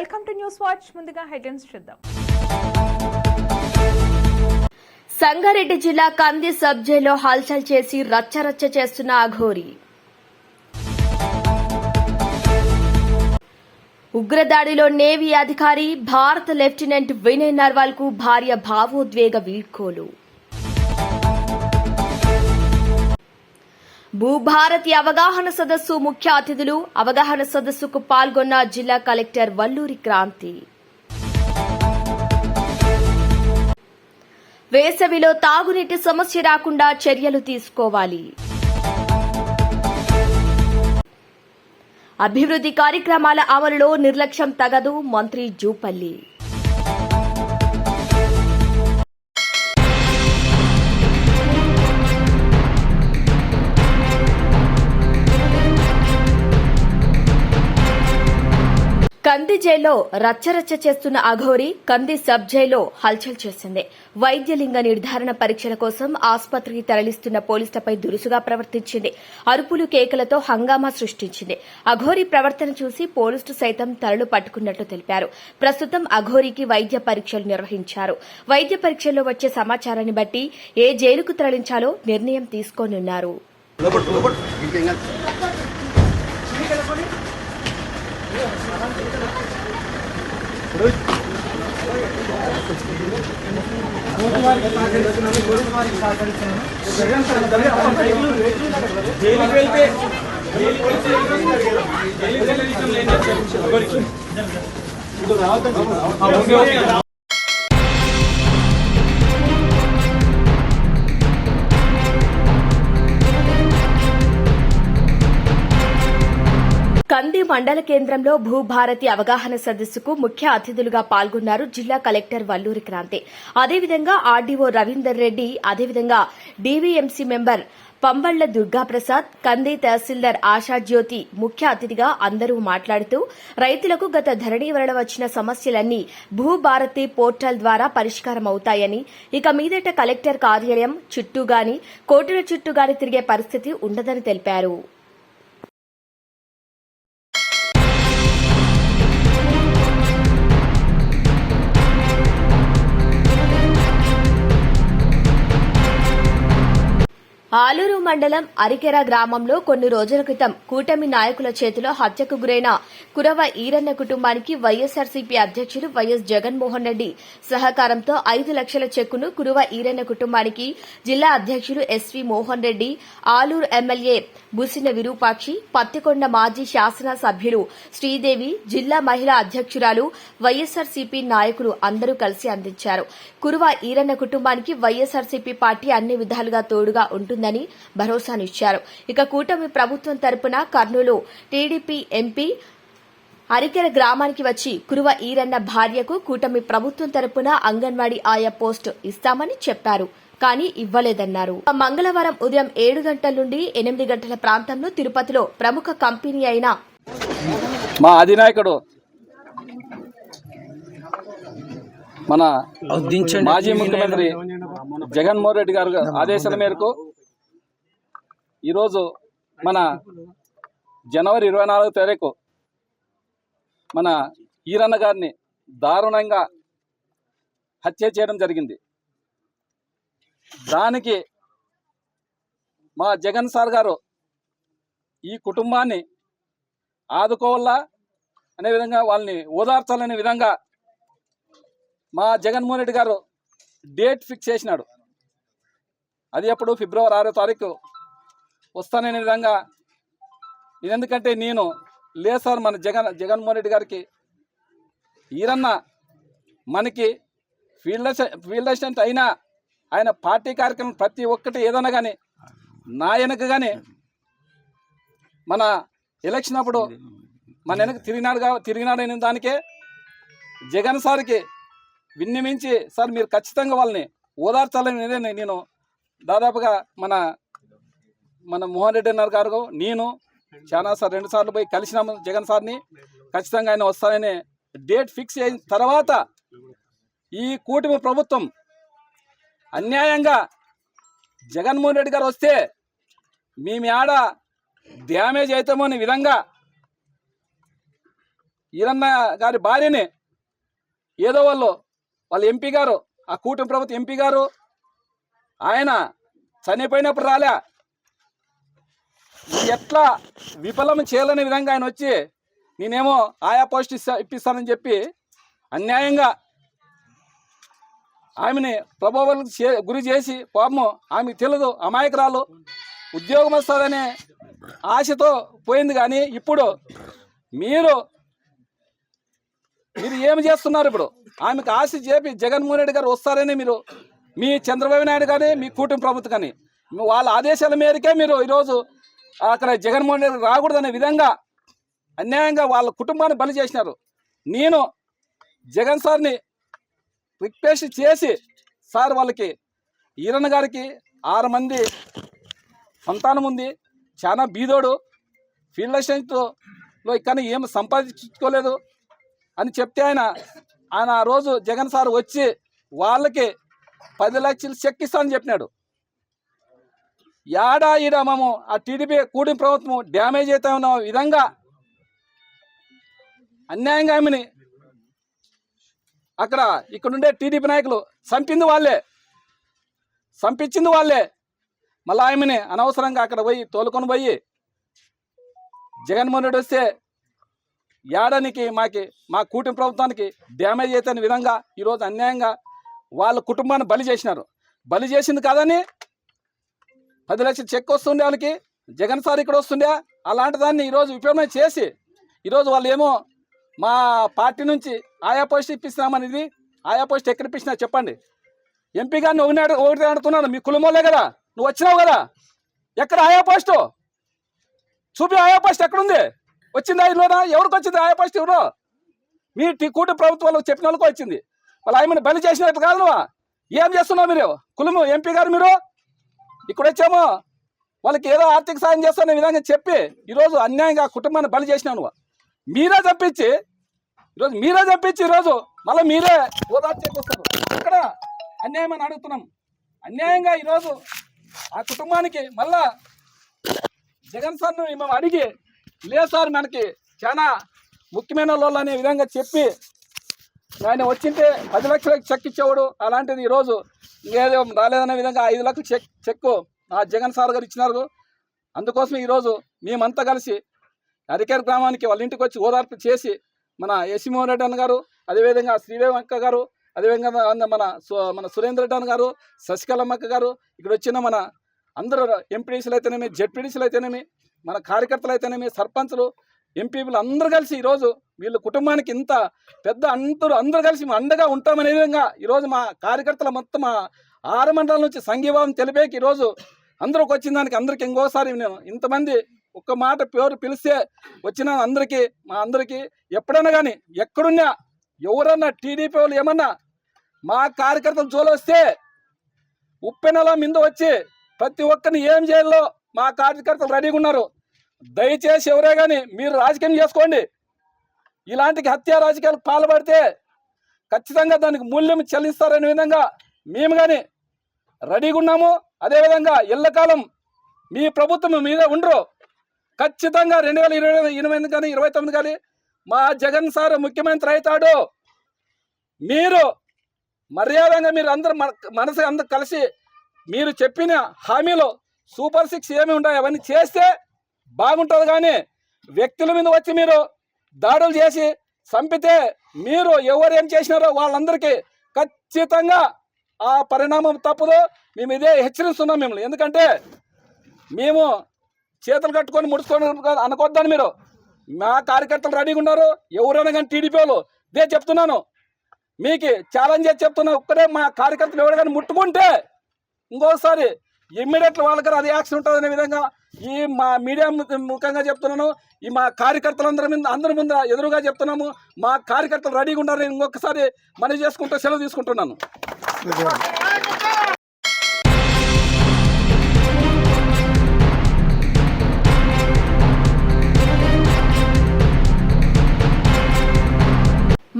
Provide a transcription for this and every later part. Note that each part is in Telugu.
Welcome to news watch. ముందుగా హెడ్లైన్స్ చూద్దాం. సంగారెడ్డి జిల్లా కంది సబ్ జైల్లో హల్చల్ చేసి రచ్చరచ్చ చేస్తున్న అఘోరి. ఉగ్రదాడిలో నేవీ అధికారి భారత లెఫ్టినెంట్ వినయ్ నర్వాల్కు భార్య భావోద్వేగ వీడ్కోలు. భూభారతి అవగాహన సదస్సు ముఖ్య అతిథులు అవగాహన సదస్సుకు పాల్గొన్న జిల్లా కలెక్టర్ వల్లూరి క్రాంతి. వేసవిలో తాగునీటి సమస్య రాకుండా చర్యలు తీసుకోవాలి. అభివృద్ధి కార్యక్రమాల అమలులో నిర్లక్ష్యం తగదు మంత్రి జూపల్లి. కంది జైల్లో రచ్చరచ్చ చేస్తున్న అఘోరి కంది సబ్ జైల్లో హల్చల్ చేసింది. వైద్యలింగ నిర్ధారణ పరీక్షల కోసం ఆసుపత్రికి తరలిస్తున్న పోలీసులపై దురుసుగా ప్రవర్తించింది. అరుపులు కేకలతో హంగామా సృష్టించింది. అఘోరి ప్రవర్తన చూసి పోలీసులు సైతం తరలు పట్టుకున్నట్లు తెలిపారు. ప్రస్తుతం అఘోరికి వైద్య పరీక్షలు నిర్వహించారు. వైద్య పరీక్షల్లో వచ్చే సమాచారాన్ని బట్టి ఏ జైలుకు తరలించాలో నిర్ణయం తీసుకోనున్నారు. జైలుకి వెళ్తే జైలుకి వెళ్తే జైలుకి వెళ్ళే విషయం లేదు రావద్దు మండల కేంద్రంలో భూభారతి అవగాహన సదస్సుకు ముఖ్య అతిథులుగా పాల్గొన్నారు జిల్లా కలెక్టర్ వల్లూరి క్రాంతి. అదేవిధంగా ఆర్డీఓ రవీందర్ రెడ్డి అదేవిధంగా డీవీఎంసీ మెంబర్ పంబళ్ళ దుర్గాప్రసాద్ కంది తహసీల్దార్ ఆశాజ్యోతి ముఖ్య అతిథిగా అందరూ మాట్లాడుతూ రైతులకు గత ధరణి వలన వచ్చిన సమస్యలన్నీ భూభారతి పోర్టల్ ద్వారా పరిష్కారం అవుతాయని ఇక మీదట కలెక్టర్ కార్యాలయం చుట్టూగాని కోర్టుల చుట్టూగాని తిరిగే పరిస్థితి ఉండదని తెలిపారు. ఆలూరు మండలం అరికెర గ్రామంలో కొన్ని రోజుల క్రితం కూటమి నాయకుల చేతిలో హత్యకు గురైన కురవ ఈరన్న కుటుంబానికి వైఎస్ఆర్సీపీ అధ్యక్షులు వైఎస్ జగన్మోహన్ రెడ్డి సహకారంతో ఐదు లక్షల చెక్కును కురువ ఈరన్న కుటుంబానికి జిల్లా అధ్యక్షులు ఎస్వీ మోహన్ రెడ్డి ఆలూరు ఎమ్మెల్యే బుసిన విరూపాక్షి పత్తికొండ మాజీ శాసన సభ్యులు శ్రీదేవి జిల్లా మహిళా అధ్యక్షురాలు వైఎస్ఆర్సీపీ నాయకులు అందరూ కలిసి అందించారు. కురువ ఈరన్న కుటుంబానికి వైఎస్ఆర్సీపీ పార్టీ అన్ని విధాలుగా తోడుగా ఉంటుంది ఉంటుందని భరోసానిచ్చారు. ఇక కూటమి ప్రభుత్వం తరపున కర్నూలు టీడీపీ ఎంపీ అరికెర గ్రామానికి వచ్చి కురువ ఈరన్న భార్యకు కూటమి ప్రభుత్వం తరపున అంగన్వాడీ ఆయా పోస్టు ఇస్తామని చెప్పారు. కానీ ఇవ్వలేదన్నారు. మంగళవారం ఉదయం ఏడు గంటల నుండి ఎనిమిది గంటల ప్రాంతంలో తిరుపతిలో ప్రముఖ కంపెనీ అయిన మా అధినాయకుడు మన మాజీ ముఖ్యమంత్రి జగన్మోహన్ రెడ్డి గారు ఆదేశాల మేరకు ఈరోజు మన జనవరి ఇరవై నాలుగో తారీఖు మన ఈరన్న గారిని దారుణంగా హత్య చేయడం జరిగింది. దానికి మా జగన్ సార్ గారు ఈ కుటుంబాన్ని ఆదుకోవాలా అనే విధంగా వాళ్ళని ఓదార్చాలనే విధంగా మా జగన్మోహన్ రెడ్డి గారు డేట్ ఫిక్స్ చేసినాడు. అది ఎప్పుడు? ఫిబ్రవరి ఆరో తారీఖు వస్తాననే విధంగా ఎందుకంటే నేను లేదు సార్ మన జగన్ జగన్మోహన్ రెడ్డి గారికి. ఈరన్న మనకి ఫీల్డ్ ఫీల్డ్ అసిస్టెంట్ అయినా ఆయన పార్టీ కార్యక్రమం ప్రతి ఒక్కటి ఏదైనా కానీ నా వెనక కానీ మన ఎలక్షన్ అప్పుడు మన వెనక తిరిగినాడు కా తిరిగినాడు అనే దానికే జగన్ సార్కి విన్నమించి సార్ మీరు ఖచ్చితంగా వాళ్ళని ఓదార్చాలని నేను దాదాపుగా మన మన మోహన్ రెడ్డి అన్నారు గారు నేను చాలా సార్ రెండు సార్లు పోయి కలిసినాము జగన్ సార్ని. ఖచ్చితంగా ఆయన వస్తానని డేట్ ఫిక్స్ అయిన తర్వాత ఈ కూటమి ప్రభుత్వం అన్యాయంగా జగన్మోహన్ రెడ్డి గారు వస్తే మేము ఆడ డ్యామేజ్ అవుతామనే విధంగా ఈరన్న గారి భార్యని ఏదో వాళ్ళు వాళ్ళ ఎంపీ గారు ఆ కూటమి ప్రభుత్వ ఎంపీ గారు ఆయన చనిపోయినప్పుడు రాలే. ఎట్లా విఫలం చేయాలనే విధంగా ఆయన వచ్చి నేనేమో ఆయా పోస్ట్ ఇస్తా ఇప్పిస్తానని చెప్పి అన్యాయంగా ఆమెని ప్రభావాలకు చే గురి చేసి పాపము ఆమెకు తెలియదు అమాయకురాలు ఉద్యోగం వస్తుందనే ఆశతో పోయింది కానీ ఇప్పుడు మీరు మీరు ఏమి చేస్తున్నారు ఇప్పుడు? ఆమెకు ఆశ చేపి జగన్మోహన్ రెడ్డి గారు వస్తారని మీరు మీ చంద్రబాబు నాయుడు కానీ మీ కూటమి ప్రభుత్వం కానీ వాళ్ళ ఆదేశాల మేరకే మీరు ఈరోజు అక్కడ జగన్మోహన్ రెడ్డి రాకూడదనే విధంగా అన్యాయంగా వాళ్ళ కుటుంబాన్ని బలి చేసినారు. నేను జగన్ సార్ని రిక్వెస్ట్ చేసి సార్ వాళ్ళకి ఈరన్న గారికి ఆరు మంది సంతానం ఉంది చాలా బీదోడు ఫీల్డ్ అసిస్టెంట్లో కానీ ఏం సంపాదించుకోలేదు అని చెప్తే ఆయన ఆయన ఆ రోజు జగన్ సార్ వచ్చి వాళ్ళకి పది లక్షలు చెక్ ఇస్తానని చెప్పినాడు. యాడా ఈడ మేము? ఆ టీడీపీ కూడి ప్రభుత్వం డ్యామేజ్ అవుతా ఉన్న విధంగా అన్యాయంగా ఆమెని అక్కడ ఇక్కడ ఉండే టీడీపీ నాయకులు చంపింది వాళ్ళే. చంపించింది వాళ్ళే. మళ్ళీ ఆమెని అనవసరంగా అక్కడ పోయి తోలుకొని పోయి జగన్మోహన్ రెడ్డి వస్తే ఏడానికి మాకి మా కూటమి ప్రభుత్వానికి డ్యామేజ్ అయితే విధంగా ఈరోజు అన్యాయంగా వాళ్ళ కుటుంబాన్ని బలి చేసినారు. బలి చేసింది కాదని పది లక్షల చెక్ వస్తుండే వాళ్ళకి జగన్ సార్ ఇక్కడ వస్తుండే. అలాంటి దాన్ని ఈరోజు ఉపయోగం చేసి ఈరోజు వాళ్ళు ఏమో మా పార్టీ నుంచి ఆయా పోస్ట్ ఇప్పిస్తున్నామనేది ఆయా పోస్ట్ ఎక్కడ ఇప్పించినా చెప్పండి. ఎంపీ గారిని ఒకటి అడు- ఒకటి అడుగుతున్నాను. మీ కులమోలే కదా. నువ్వు వచ్చినావు కదా. ఎక్కడ ఆయా పోస్టు? చూపి ఆయా పోస్ట్ ఎక్కడుంది? వచ్చిందా ఇల్లోనా? ఎవరికి వచ్చింది ఆయా పోస్ట్ ఎవరు? మీ టీ- కూట ప్రభుత్వాలు చెప్పిన వాళ్ళకి వచ్చింది. వాళ్ళ ఆయమని బలి చేసినట్టు కాదు నువ్వు. ఏం చేస్తున్నావు మీరు? కులము ఎంపీ గారు మీరు? ఇక్కడ వచ్చామో వాళ్ళకి ఏదో ఆర్థిక సాయం చేస్తున్న విధంగా చెప్పి ఈరోజు అన్యాయంగా కుటుంబాన్ని బలి చేసినాను మీరే తప్పించి ఈరోజు మీరే తప్పించి ఈరోజు మళ్ళీ మీరే ఓదార్పు చేకొస్తారు ఇక్కడ అన్యాయం అని అడుగుతున్నాం. అన్యాయంగా ఈరోజు ఆ కుటుంబానికి మళ్ళా జగన్ సార్ను మేము అడిగి లేదు సార్ మనకి చాలా ముఖ్యమైన వాళ్ళు అనే విధంగా చెప్పి ఆయన వచ్చింటే పది లక్షలకు చెక్ ఇచ్చేవాడు. అలాంటిది ఈరోజు ఇంకేదో రాలేదనే విధంగా ఐదు లక్షలు చెక్ చెక్కు ఆ జగన్ సార్ గారు ఇచ్చినారు. అందుకోసం ఈరోజు మేమంతా కలిసి అరికేర్ గ్రామానికి వాళ్ళ ఇంటికి వచ్చి ఓదార్పు చేసి మన యశిమోహన్ రెడ్డి అన్న గారు అదేవిధంగా శ్రీదేవి అక్క గారు అదేవిధంగా మన సు- మన సురేంద్ర రెడ్డి అన్న గారు శశికళమ్మ అక్క గారు ఇక్కడ వచ్చిన మన అందరూ ఎంపీడీసీలు అయితేనేమి జెడ్పీడీసీలు అయితేనేమి మన కార్యకర్తలు అయితేనేమి సర్పంచ్లు ఎంపీలు అందరూ కలిసి ఈరోజు వీళ్ళ కుటుంబానికి ఇంత పెద్ద అందరూ అందరూ కలిసి అండగా ఉంటామనే విధంగా ఈరోజు మా కార్యకర్తల మొత్తం మా ఆరు మండలం నుంచి సంఘీభావం తెలిపేకి ఈరోజు అందరికి వచ్చిన దానికి అందరికి ఇంకోసారి నేను ఇంతమంది ఒక్క మాట పేరు పిలిస్తే వచ్చిన అందరికీ మా అందరికీ ఎప్పుడైనా కానీ ఎక్కడున్నా ఎవరన్నా టీడీపీ వాళ్ళు ఏమన్నా మా కార్యకర్తలు జోలొస్తే వస్తే ఉప్పెనలా మింద వచ్చి ప్రతి ఒక్కరిని ఏం చేయాలో మా కార్యకర్తలు రెడీగా ఉన్నారు. దయచేసి ఎవరే కానీ మీరు రాజకీయం చేసుకోండి. ఇలాంటి హత్య రాజకీయాలకు పాల్పడితే ఖచ్చితంగా దానికి మూల్యం చెల్లిస్తారనే విధంగా మేము కానీ రెడీగా ఉన్నాము. అదేవిధంగా ఇళ్ళకాలం మీ ప్రభుత్వం మీద ఉండరు. ఖచ్చితంగా రెండు వేల ఇరవై ఎనిమిది ఎనిమిది కానీ ఇరవై తొమ్మిది కానీ మా జగన్ సార్ ముఖ్యమంత్రి అవుతాడు. మీరు మర్యాదగా మీరు అందరు మన- మనసు అందరు కలిసి మీరు చెప్పిన హామీలు సూపర్ సిక్స్ ఏమి ఉంటాయి అవన్నీ చేస్తే బాగుంటుంది కానీ వ్యక్తుల మీద వచ్చి మీరు దాడులు చేసి చంపితే మీరు ఎవరు ఏం చేసినారో వాళ్ళందరికీ ఖచ్చితంగా ఆ పరిణామం తప్పదు. మేము ఇదే హెచ్చరిస్తున్నాం మిమ్మల్ని. ఎందుకంటే మేము చేతులు కట్టుకొని ముడుచుకొని అనుకోద్దని మీరు. మా కార్యకర్తలు రెడీగా ఉన్నారు. ఎవరైనా కానీ టీడీపీ వాళ్ళు ఇదే చెప్తున్నాను. మీకు ఛాలెంజ్ చేసి చెప్తున్నా ఒక్కడే మా కార్యకర్తలు ఎవరు కానీ ముట్టుకుంటే ఇంకోసారి ఇమ్మీడియట్లీ వాళ్ళకి అది యాక్షన్ ఉంటుంది అనే విధంగా ఈ మా మీడియా ముఖంగా చెప్తున్నాను ఈ మా కార్యకర్తలందరి మీద అందరి ముందు ఎదురుగా చెప్తున్నాము మా కార్యకర్తలు రెడీగా ఉండాలని నేను ఇంకొకసారి మనవి చేసుకుంటూ సెలవు తీసుకుంటున్నాను.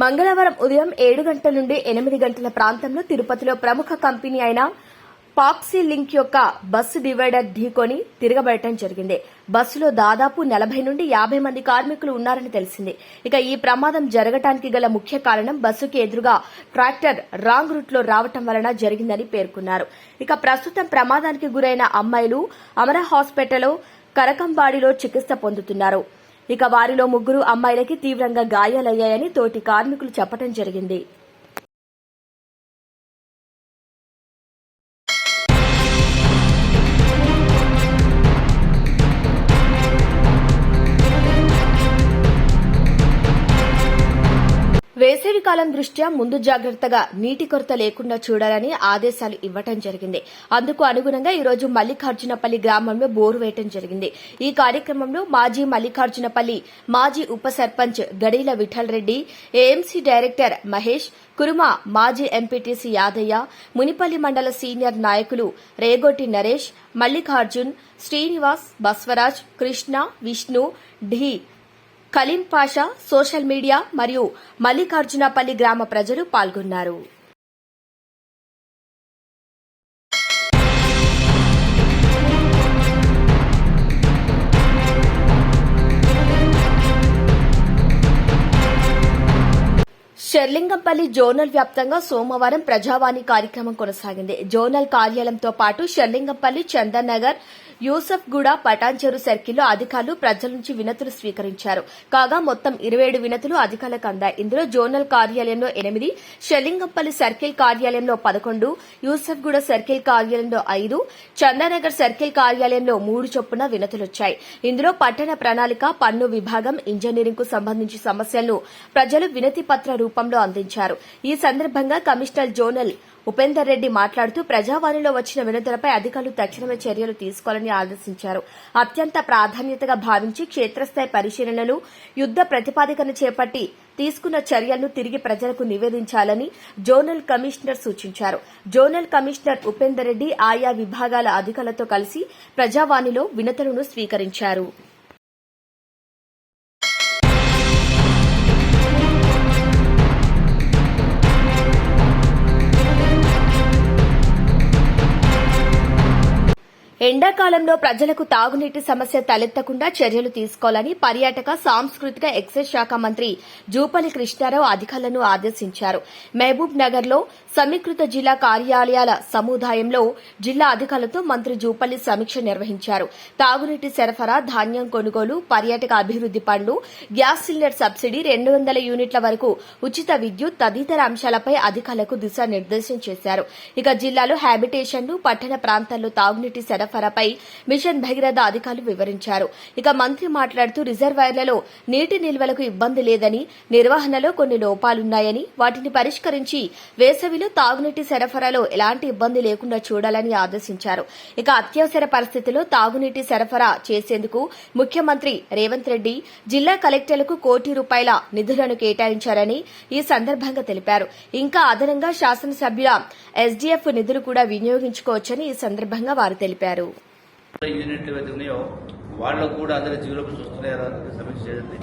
మంగళవారం ఉదయం ఏడు గంటల నుండి ఎనిమిది గంటల ప్రాంతంలో తిరుపతిలో ప్రముఖ కంపెనీ అయిన పాక్సీ లింక్ యొక్క బస్సు డివైడర్ ఢీకొని తిరగబడటం జరిగింది. బస్సులో దాదాపు నలభై నుండి యాభై మంది కార్మికులు ఉన్నారని తెలిసింది. ఇక ఈ ప్రమాదం జరగటానికి గల ముఖ్య కారణం బస్సుకి ఎదురుగా ట్రాక్టర్ రాంగ్ రూట్లో రావటం వలన జరిగిందని పేర్కొన్నారు. ఇక ప్రస్తుతం ప్రమాదానికి గురైన అమ్మాయిలు అమర హాస్పిటల్లో కరకంబాడిలో చికిత్స పొందుతున్నారు. ఇక వారిలో ముగ్గురు అమ్మాయిలకి తీవ్రంగా గాయాలయ్యాయని తోటి కార్మికులు చెప్పడం జరిగింది. కాలం దృష్ట్యా ముందు జాగ్రత్తగా నీటి కొరత లేకుండా చూడాలని ఆదేశాలు ఇవ్వటం జరిగింది. అందుకు అనుగుణంగా ఈరోజు మల్లికార్జునపల్లి గ్రామంలో బోరు వేయటం జరిగింది. ఈ కార్యక్రమంలో మాజీ మల్లికార్జునపల్లి మాజీ ఉప సర్పంచ్ గడీల విఠల్ రెడ్డి ఏఎంసీ డైరెక్టర్ మహేష్ కురుమ మాజీ ఎంపీటీసీ యాదయ్య మునిపల్లి మండల సీనియర్ నాయకులు రేగోటి నరేష్ మల్లికార్జున్ శ్రీనివాస్ బస్వరాజ్ కృష్ణ విష్ణు ఢీ కలీం పాషా సోషల్ మీడియా మరియు మల్లికార్జునపల్లి గ్రామ ప్రజలు పాల్గొన్నారు. షెర్లింగంపల్లి జోనల్ వ్యాప్తంగా సోమవారం ప్రజావాణి కార్యక్రమం కొనసాగింది. జోనల్ కార్యాలయంతో పాటు షెర్లింగంపల్లి చందన్ నగర్ యూసఫ్ గూడ పటాన్చెరు సర్కిల్లో అధికారులు ప్రజల నుంచి వినతులు స్వీకరించారు. కాగా మొత్తం ఇరవై ఏడు వినతులు అధికారులకు అందాయి. ఇందులో జోనల్ కార్యాలయంలో ఎనిమిది షెల్లింగంపల్లి సర్కిల్ కార్యాలయంలో పదకొండు యూసఫ్ గూడ సర్కిల్ కార్యాలయంలో ఐదు చందానగర్ సర్కిల్ కార్యాలయంలో మూడు చొప్పున వినతులొచ్చాయి. ఇందులో పట్టణ ప్రణాళిక పన్ను విభాగం ఇంజనీరింగ్కు సంబంధించి సమస్యలను ప్రజలు వినతి పత్ర రూపంలో అందించారు. ఈ సందర్భంగా కమిషనర్ జోనల్ ఉపేందర్ రెడ్డి మాట్లాడుతూ ప్రజావాణిలో వచ్చిన వినతులపై అధికారులు తక్షణమే చర్యలు తీసుకోవాలని ఆదేశించారు. అత్యంత ప్రాధాన్యతగా భావించి క్షేత్రస్థాయి పరిశీలనలు యుద్ద ప్రతిపాదికను చేపట్టి తీసుకున్న చర్యలను తిరిగి ప్రజలకు నివేదించాలని జోనల్ కమిషనర్ సూచించారు. జోనల్ కమిషనర్ ఉపేందర్ రెడ్డి ఆయా విభాగాల అధికారులతో కలిసి ప్రజావాణిలో వినతులను స్వీకరించారు. ఎండాకాలంలో ప్రజలకు తాగునీటి సమస్య తలెత్తకుండా చర్యలు తీసుకోవాలని పర్యాటక సాంస్కృతిక ఎక్సైజ్ శాఖ మంత్రి జూపల్లి కృష్ణారావు అధికారులను ఆదేశించారు. మహబూబ్ నగర్లో సమీకృత జిల్లా కార్యాలయాల సముదాయంలో జిల్లా అధికారులతో మంత్రి జూపల్లి సమీక్ష నిర్వహించారు. తాగునీటి సరఫరా ధాన్యం కొనుగోలు పర్యాటక అభివృద్ది పనులు గ్యాస్ సిలిండర్ సబ్సిడీ రెండు వందల యూనిట్ల వరకు ఉచిత విద్యుత్ తదితర అంశాలపై అధికారులకు దిశానిర్దేశం చేశారు. ఇక జిల్లాలో హ్యాబిటేషన్లు పట్టణ ప్రాంతాల్లో తాగునీటి సరఫరాపై మిషన్ భగీరథ అధికారులు వివరించారు. ఇక మంత్రి మాట్లాడుతూ రిజర్వాయర్లలో నీటి నిల్వలకు ఇబ్బంది లేదని నిర్వహణలో కొన్ని లోపాలున్నాయని వాటిని పరిష్కరించి వేసవిలో తాగునీటి సరఫరాలో ఎలాంటి ఇబ్బంది లేకుండా చూడాలని ఆదేశించారు. ఇక అత్యవసర పరిస్థితుల్లో తాగునీటి సరఫరా చేసేందుకు ముఖ్యమంత్రి రేవంత్ రెడ్డి జిల్లా కలెక్టర్లకు కోటి రూపాయల నిధులను కేటాయించారని ఈ సందర్భంగా తెలిపారు. ఇంకా అదనంగా శాసనసభ్యుల ఎస్డీఎఫ్ నిధులు కూడా వినియోగించుకోవచ్చని ఈ సందర్భంగా వారు తెలిపారు. యూనిట్లు ఉన్నాయో వాళ్ళకు కూడా అందరి జీవులకు చూస్తున్నారా సమీక్ష చేయండి.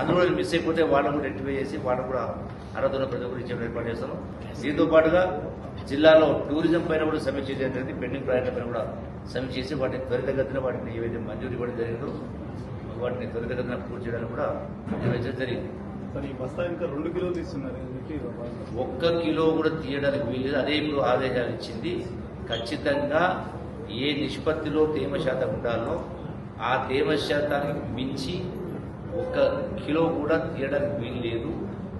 అందులో మిస్ అయిపోతే వాళ్ళకు కూడా రెక్టిఫై చేసి వాళ్ళకు కూడా అర్హత ఉన్న ప్రజలు ఇచ్చే ఏర్పాటు చేస్తాను దీంతో పాటుగా జిల్లాలో టూరిజం పైన కూడా సమీక్ష చేయడం పెండింగ్ ప్రాజెక్టుల పైన కూడా సమీక్ష చేసి వాటిని త్వరితగతిన వాటిని ఏవైతే మంజూరు ఇవ్వడం జరిగిందో వాటిని త్వరితగతిన పూర్తి చేయడానికి కూడా నిర్వహించడం జరిగింది. బస్తా ఇంకా రెండు కిలోలు ఒక్క కిలో కూడా తీయడానికి వీలు అదే ఇప్పుడు ఆదేశాలు ఇచ్చింది. ఖచ్చితంగా ఏ నిష్పత్తిలో తేమ శాతం ఉండాలో ఆ తేమ శాతానికి మించి ఒక్క కిలో కూడా తీయడానికి వీలు లేదు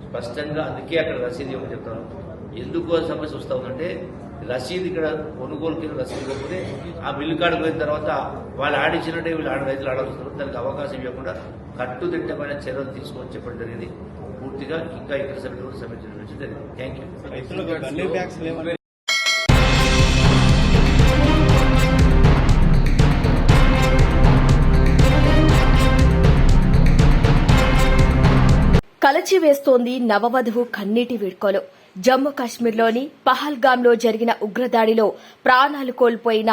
స్పష్టంగా అందుకే అక్కడ రసీదు ఇవ్వమని చెప్తాను? ఎందుకు ఆ సమస్య వస్తా ఉందంటే రసీదు ఇక్కడ కొనుగోలు కింద రసీదు ఇవ్వకపోతే ఆ బిల్లు కాడికి పోయిన తర్వాత వాళ్ళు ఆడించినట్టే వీళ్ళు ఆడ రైతులు ఆడాల్సి దానికి అవకాశం ఇవ్వకుండా కట్టుదిట్టమైన చర్యలు తీసుకొని చెప్పడం జరిగింది. పూర్తిగా ఇంకా ఇతర సభ్యులు కూడా సమీక్ష నిర్వహించడం జరిగింది థ్యాంక్ యూ రైతులకు గల్లీ బ్యాగ్స్ లేవని కలచి వేస్తోంది నవవధువు కన్నీటి వీడ్కోలు. జమ్మూ కాశ్మీర్లోని పహల్గాంలో జరిగిన ఉగ్రదాడిలో ప్రాణాలు కోల్పోయిన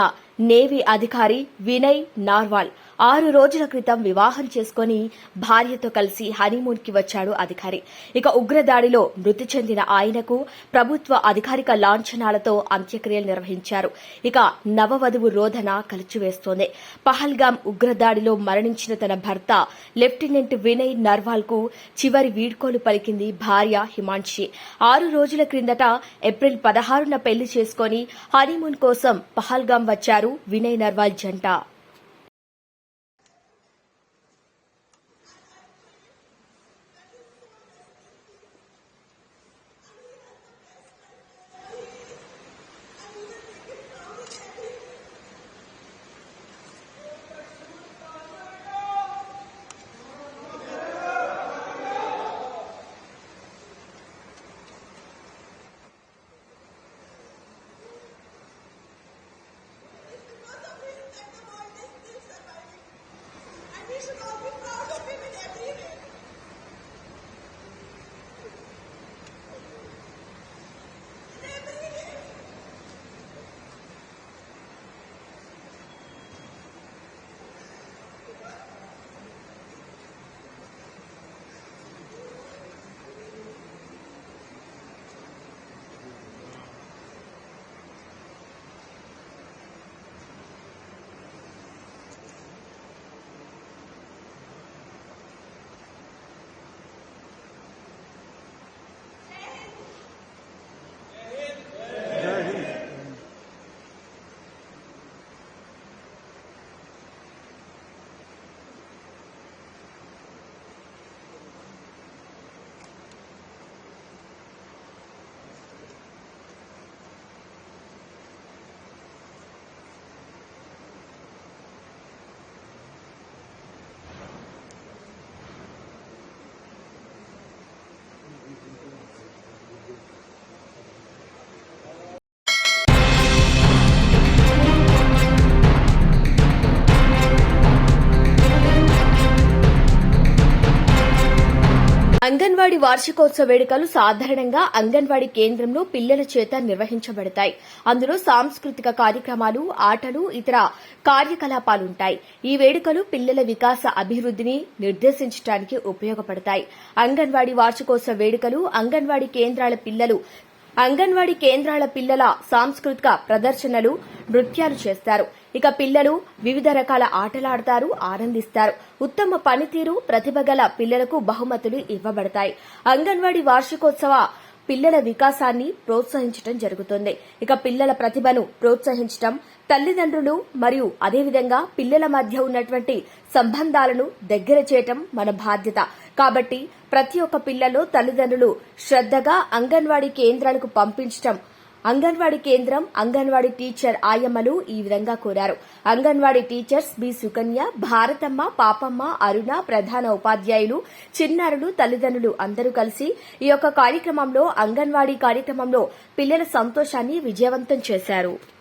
నేవీ అధికారి వినయ్ నార్వాల్. ఆరు రోజుల క్రితం వివాహం చేసుకుని భార్యతో కలిసి హనీమూన్కి వచ్చాడు అధికారి. ఇక ఉగ్రదాడిలో మృతి చెందిన ఆయనకు ప్రభుత్వ అధికారిక లాంఛనాలతో అంత్యక్రియలు నిర్వహించారు. ఇక నవవధువు రోధన కలిచివేస్తోంది. పహల్గాం ఉగ్రదాడిలో మరణించిన తన భర్త లెఫ్టినెంట్ వినయ్ నర్వాల్కు చివరి వీడ్కోలు పలికింది భార్య హిమాన్షి. ఆరు రోజుల క్రిందట ఏప్రిల్ పదహారున పెళ్ళి చేసుకుని హనీమూన్ కోసం పహల్గాం వచ్చారు వినయ్ నర్వాల్ జంట. అంగన్వాడీ వార్షికోత్సవ వేడుకలు సాధారణంగా అంగన్వాడీ కేంద్రంలో పిల్లల చేత నిర్వహించబడతాయి. అందులో సాంస్కృతిక కార్యక్రమాలు ఆటలు ఇతర కార్యకలాపాలుంటాయి. ఈ వేడుకలు పిల్లల వికాస అభివృద్ధిని నిర్దేశించడానికి ఉపయోగపడతాయి. అంగన్వాడీ వార్షికోత్సవ వేడుకలు అంగన్వాడీ కేంద్రాల పిల్లలు అంగన్వాడీ కేంద్రాల పిల్లల సాంస్కృతిక ప్రదర్శనలు నృత్యాలు చేస్తారు. ఇక పిల్లలు వివిధ రకాల ఆటలాడతారు ఆనందిస్తారు. ఉత్తమ పనితీరు ప్రతిభ గల పిల్లలకు బహుమతులు ఇవ్వబడతాయి. అంగన్వాడీ వార్షికోత్సవ పిల్లల వికాసాన్ని ప్రోత్సహించడం జరుగుతుంది. ఇక పిల్లల ప్రతిభను ప్రోత్సహించడం తల్లిదండ్రులు మరియు అదేవిధంగా పిల్లల మధ్య ఉన్నటువంటి సంబంధాలను దగ్గర చేయటం మన బాధ్యత. కాబట్టి ప్రతి ఒక్క పిల్లలో తల్లిదండ్రులు శ్రద్దగా అంగన్వాడీ కేంద్రాలకు పంపించటం అంగన్వాడీ కేంద్రం అంగన్వాడీ టీచర్ ఆయమ్మలు ఈ విధంగా కోరారు. అంగన్వాడీ టీచర్స్ బి సుకన్య భారతమ్మ పాపమ్మ అరుణ ప్రధాన ఉపాధ్యాయులు చిన్నారులు తల్లిదండ్రులు అందరూ కలిసి ఈ యొక్క కార్యక్రమంలో అంగన్వాడీ కార్యక్రమంలో పిల్లల సంతోషాన్ని విజయవంతం చేశారు.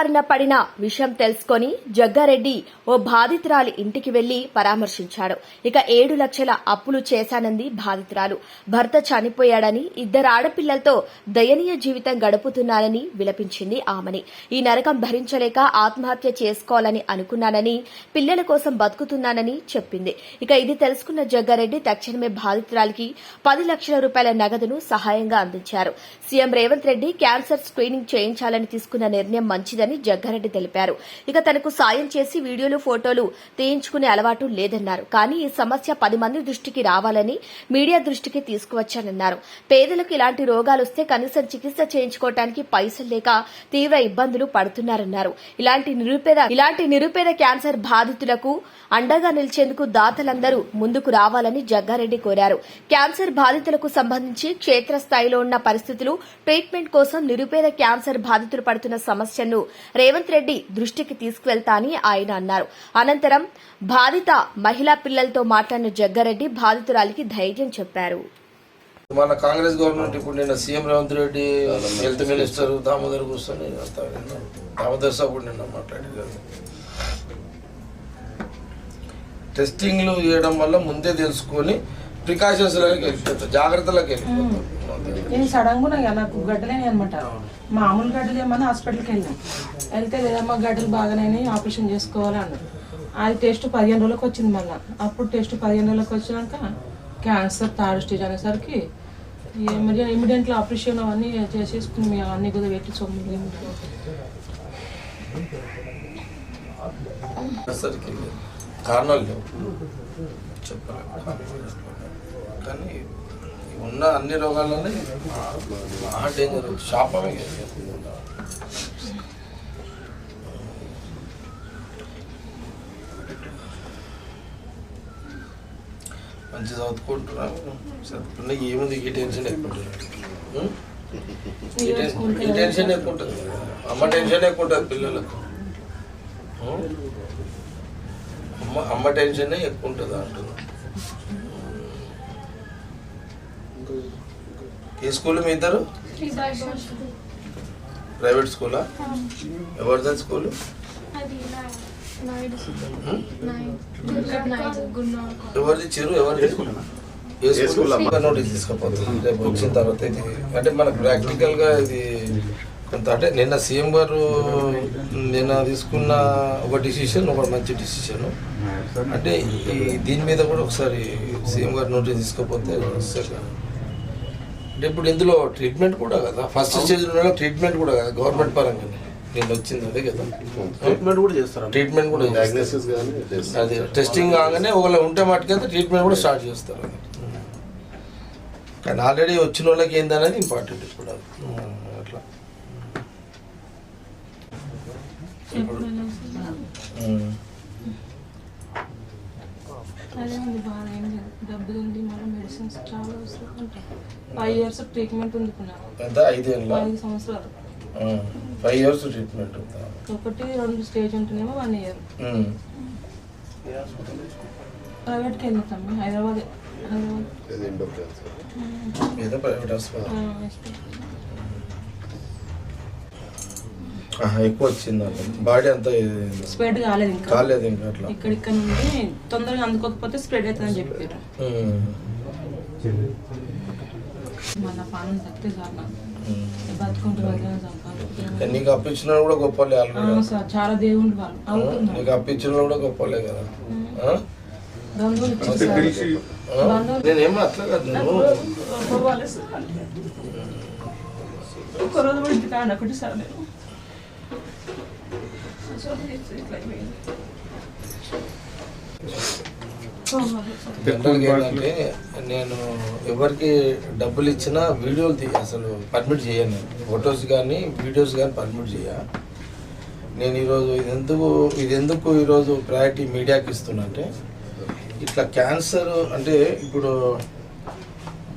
బారిన పడిన విషయం తెలుసుకొని జగ్గారెడ్డి ఓ బాధితురాలి ఇంటికి వెళ్ళి పరామర్శించాడు. ఇక ఏడు లక్షల అప్పులు చేశానంది బాధితురాలు. భర్త చనిపోయాడని ఇద్దరు ఆడపిల్లలతో దయనీయ జీవితం గడుపుతున్నానని విలపించింది ఆమెని. ఈ నరకం భరించలేక ఆత్మహత్య చేసుకోవాలని అనుకున్నానని పిల్లల కోసం బతుకుతున్నానని చెప్పింది. ఇక ఇది తెలుసుకున్న జగ్గారెడ్డి తక్షణమే బాధితురాలికి పది లక్షల రూపాయల నగదును సహాయంగా అందించారు. CM Revanth Reddy cancer screening చేయించాలని తీసుకున్న నిర్ణయం మంచిదని జగ్గారెడ్డి తెలిపారు. ఇక తనకు సాయం చేసి వీడియోలు ఫోటోలు తీయించుకునే అలవాటు లేదన్నారు. కానీ ఈ సమస్య పది మంది దృష్టికి రావాలని మీడియా దృష్టికి తీసుకువచ్చానన్నారు. పేదలకు ఇలాంటి రోగాలు వస్తే కనీసం చికిత్స చేయించుకోవటానికి పైసలు లేక తీవ్ర ఇబ్బందులు పడుతున్నారన్నారు. ఇలాంటి నిరుపేద ఇలాంటి నిరుపేద క్యాన్సర్ బాధితులకు అండగా నిలిచేందుకు దాతలందరూ ముందుకు రావాలని జగ్గారెడ్డి కోరారు. క్యాన్సర్ బాధితులకు సంబంధించి క్షేత్రస్థాయిలో ఉన్న పరిస్థితులు ట్రీట్మెంట్ కోసం నిరుపేద క్యాన్సర్ బాధితులు పడుతున్న సమస్యను రేవంత్ రెడ్డి దృష్టికి తీసుకువెళ్తా అని ఆయన అన్నారు. అనంతరం బాధిత మహిళా పిల్లలతో మాట్లాడిన జగ్గారెడ్డి బాధితురాలికి ధైర్యం చెప్పారు. మన కాంగ్రెస్ గవర్నమెంట్ ఇప్పుడు నిన్న CM Revanth Reddy health minister Damodar కూర్చొని అంతా దామోదర్ సాబు నిన్న మాట్లాడారు. టెస్టింగ్లు చేయడం వల్ల ముందే తెలుసుకొని ప్రికాషన్స్ జాగ్రత్తలకు నేను సడన్గా నాకు గడ్డలేని అనమాట మామూలు గడ్డలు ఏమన్నా హాస్పిటల్కి వెళ్ళాం. వెళ్తే లేదమ్మా గడ్డలు బాగానే ఆపరేషన్ చేసుకోవాలి అన్నారు. అది టెస్ట్ పదిహేను రోజులకు వచ్చింది మళ్ళీ. అప్పుడు టెస్ట్ పదిహేను రోజులకు వచ్చినాక క్యాన్సర్ థర్డ్ స్టేజ్ అనేసరికి ఇమీడియట్గా ఆపరేషన్ అవన్నీ చేసేసుకుని మేము అన్ని కూడా పెట్టి సొమ్ము కారణాలు లేవు. చెప్పలేము కానీ ఉన్న అన్ని రోగాల్లోనే మహా డేంజర్ శాపమే మంచి చదువుకుంటున్నాను చదువుకున్నా ఏముంది? ఈ టెన్షన్ ఎక్కువ ఉంటుంది. ఈ టెన్షన్ ఎక్కువ ఉంటుంది. అమ్మ టెన్షన్ ఎక్కువ ఉంటుంది పిల్లలకు. అమ్మ అమ్మ టెన్షనే ఎక్కువ ఉంటుంది అంటున్నా ఏ స్కూల్ మీ ఇద్దరు? ప్రైవేట్ స్కూలా? ఎవరిదా స్కూల్? ఎవరిది చిరు ఎవరిది? ఏ స్కూల్? నోటీస్ తీసుకుపోతుంది రేపు వచ్చిన తర్వాత ఇది. అంటే మనకు ప్రాక్టికల్గా ఇది కొంత అంటే నిన్న సీఎం గారు నిన్న తీసుకున్న ఒక డిసిషన్ ఒక మంచి డిసిషన్ అంటే ఈ దీని మీద కూడా ఒకసారి సీఎం గారు నోటీస్ తీసుకపోతే అంటే ఇప్పుడు ఇందులో ట్రీట్మెంట్ కూడా కదా. ఫస్ట్ స్టేజ్ ట్రీట్మెంట్ కూడా కదా గవర్నమెంట్ పరంగానే. నేను వచ్చింది అదే కదా. ట్రీట్మెంట్ కూడా చేస్తారా? ట్రీట్మెంట్ కూడా అది టెస్టింగ్ కాగానే ఒకవేళ ఉంటే మటుకైతే ట్రీట్మెంట్ కూడా స్టార్ట్ చేస్తారు. కానీ ఆల్రెడీ వచ్చిన వాళ్ళకి ఏందనేది ఇంపార్టెంట్ ఇప్పుడు. ఉమ్, అట్లా. ఇప్పుడు. అదే ఉంది బాగా డబ్బులు ఉంది మళ్ళీ మెడిసిన్స్ చాలా అవసరం ఉంటాయి. ఫైవ్ ఇయర్స్ ట్రీట్మెంట్ ఉంది. ఎంత? ఐదేళ్ళ? ఐదు సంవత్సరాలు. ఫైవ్ ఇయర్స్ ట్రీట్మెంట్ ఒకటి రెండు స్టేజ్ ఉంటేనేమో వన్ ఇయర్ ప్రైవేట్కి వెళ్తాం హైదరాబాద్. హైదరాబాద్. ఏదో ప్రైవేట్ హాస్పిటల్. ఎక్కువ వచ్చింది బాడీ అంతా స్ప్రెడ్ కాలేదు ఇంకా. కాలేదు ఇంకా అట్లా. ఇక్కడ ఇక్కడ నుండి తొందరగా అందుకోకపోతే స్ప్రెడ్ అవుతుందని చెప్పారు ఉమ్. మళ్ళీ పానం తగ్గితే చాలు నాకు. అప్పించిన కూడా గొప్పలే చాలా దేవుళ్ళు వాళ్ళు. నీకు అప్పించిన కూడా గొప్పలే కదా? నేనేమో అట్లా కాదు. ఒక రోజు కూడా ఇంటికి ఒకటి సార్ నేను. ఇట్లా. జనరల్గా ఏంటంటే నేను ఎవరికి డబ్బులు ఇచ్చినా వీడియోలు తీ అసలు పర్మిట్ చేయను నేను. ఫొటోస్ కానీ వీడియోస్ కానీ పర్మిట్ చేయ. నేను ఈరోజు ఇది ఎందుకు ఇది ఎందుకు ఈరోజు ప్రయారిటీ మీడియాకి ఇస్తున్నా అంటే ఇట్లా క్యాన్సర్ అంటే ఇప్పుడు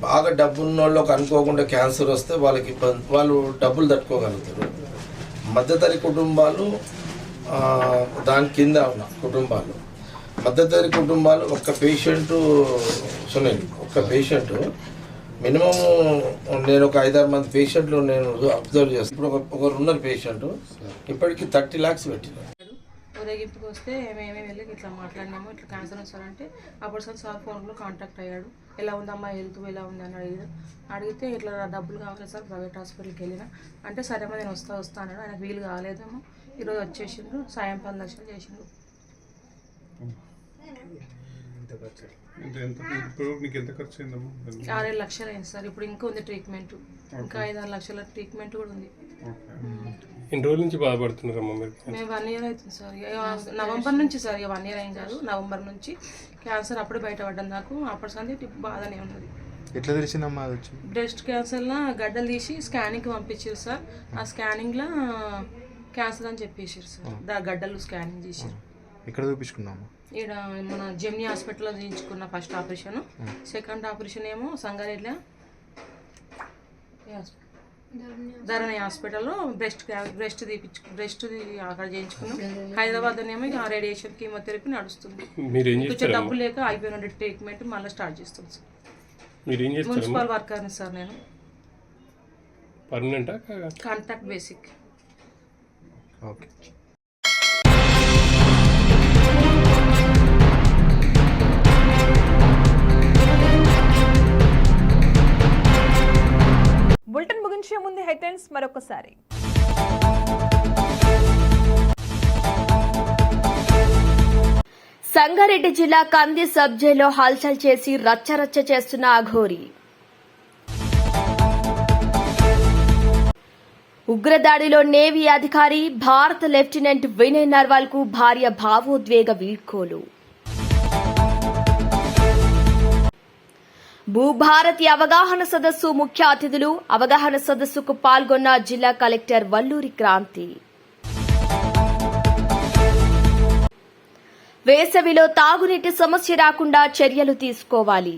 బాగా డబ్బు ఉన్న వాళ్ళకి అనుకోకుండా క్యాన్సర్ వస్తే వాళ్ళకి ఇబ్బంది వాళ్ళు డబ్బులు తట్టుకోగలుగుతారు. మధ్యతరి కుటుంబాలు దాని కింద ఉన్న కుటుంబాలు. మద్దతుదారి కుటుంబాలు ఒక్క పేషెంట్ సునీల్ ఒక్క పేషెంట్ మినిమం నేను ఒక ఐదారు మంది పేషెంట్లు నేను అబ్జర్వ్ చేస్తాను ఇప్పుడు ఒక ఒకరు ఉన్నారు పేషెంట్ ఇప్పటికి థర్టీ ల్యాక్స్ పెట్టిన ఊరేగింపుకి వస్తే మేమే వెళ్ళి ఇట్లా మాట్లాడినాము ఇట్లా క్యాన్సర్ వస్తారంటే అప్పుడు సార్ సార్ ఫోన్లో కాంటాక్ట్ అయ్యాడు. ఎలా ఉందమ్మా హెల్త్ ఎలా ఉంది అని అడిగాడు. అడిగితే ఇట్లా డబ్బులు కావాలి సార్ ప్రైవేట్ హాస్పిటల్కి వెళ్ళినా. అంటే సరేమ్మా నేను వస్తా వస్తా అన్నాడు. ఆయనకు వీలు కాలేదేమో. ఈరోజు వచ్చేసిండ్రు సాయం దర్శనం చేసిండ్రు. ఇప్పుడు నీకు ఎంత ఖర్చు అయిందమ్మా? ఆరేడు లక్షలు అయింది సార్. ఇప్పుడు ఇంకా ఉంది ట్రీట్మెంట్ ఇంకా ఐదు ఆరు లక్షల ట్రీట్మెంట్ కూడా ఉంది. ఎన్ని రోజుల నుంచి బాధపడుతున్నారమ్మా మీరు? మేము వన్ ఇయర్ అవుతుంది సార్. ఇక నవంబర్ నుంచి సార్ ఇక వన్ ఇయర్ అయింది కాదు. నవంబర్ నుంచి క్యాన్సర్ అప్పుడే బయటపడ్డాం నాకు. అప్పటి సంది బాధనే ఉన్నది. ఎట్లా తెలిసిందమ్మా అది వచ్చి? బ్రెస్ట్ క్యాన్సర్లో గడ్డలు తీసి స్కానింగ్కి పంపించారు సార్. ఆ స్కానింగ్లో క్యాన్సర్ అని చెప్పేసారు సార్. దా గడ్డలు స్కానింగ్ చేసారు ఎక్కడ చూపించుకున్నాము ఈడ మన జెమ్నీ హాస్పిటల్లో చేయించుకున్న ఫస్ట్ ఆపరేషన్. సెకండ్ ఆపరేషన్ ఏమో హాస్పిటల్? ధరణి హాస్పిటల్లో బ్రెస్ట్ బ్రెస్ట్ తీపించు బ్రెస్ట్ అక్కడ చేయించుకున్నాం. హైదరాబాద్ ఏమో ఇక రేడియేషన్ కీమోథెరపీ నడుస్తుంది. మీరు ఏం కొంచెం చేస్తారమ్మా? డబ్బు లేక అయిపోయిన ట్రీట్మెంట్ మళ్ళీ స్టార్ట్ చేస్తాం సార్. మీరు ఏం చేస్తారమ్మా? మున్సిపల్ వర్కర్ని సార్ నేను. పర్మనెంటా? Contract basic. ఓకే. బులెటిన్ ముగించే ముందు హెడ్లైన్స్ మరొకసారి. సంగారెడ్డి జిల్లా కంది సబ్ జైల్లో హల్చల్ చేసి రచ్చరచ్చ చేస్తున్న అఘోరి. ఉగ్రదాడిలో నేవీ అధికారి భారత లెఫ్టినెంట్ వినయ్ నర్వాల్కు భార్య భావోద్వేగ వీడ్కోలు. భూభారతి అవగాహన సదస్సు ముఖ్య అతిథులు అవగాహన సదస్సుకు పాల్గొన్న జిల్లా కలెక్టర్ వల్లూరి క్రాంతి. వేసవిలో తాగునీటి సమస్య రాకుండా చర్యలు తీసుకోవాలి.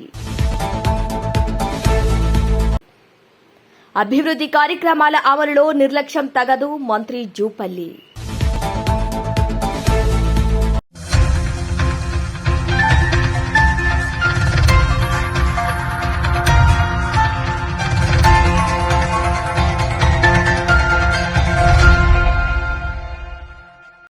అభివృద్ధి కార్యక్రమాల అమలులో నిర్లక్ష్యం తగదు మంత్రి జూపల్లి.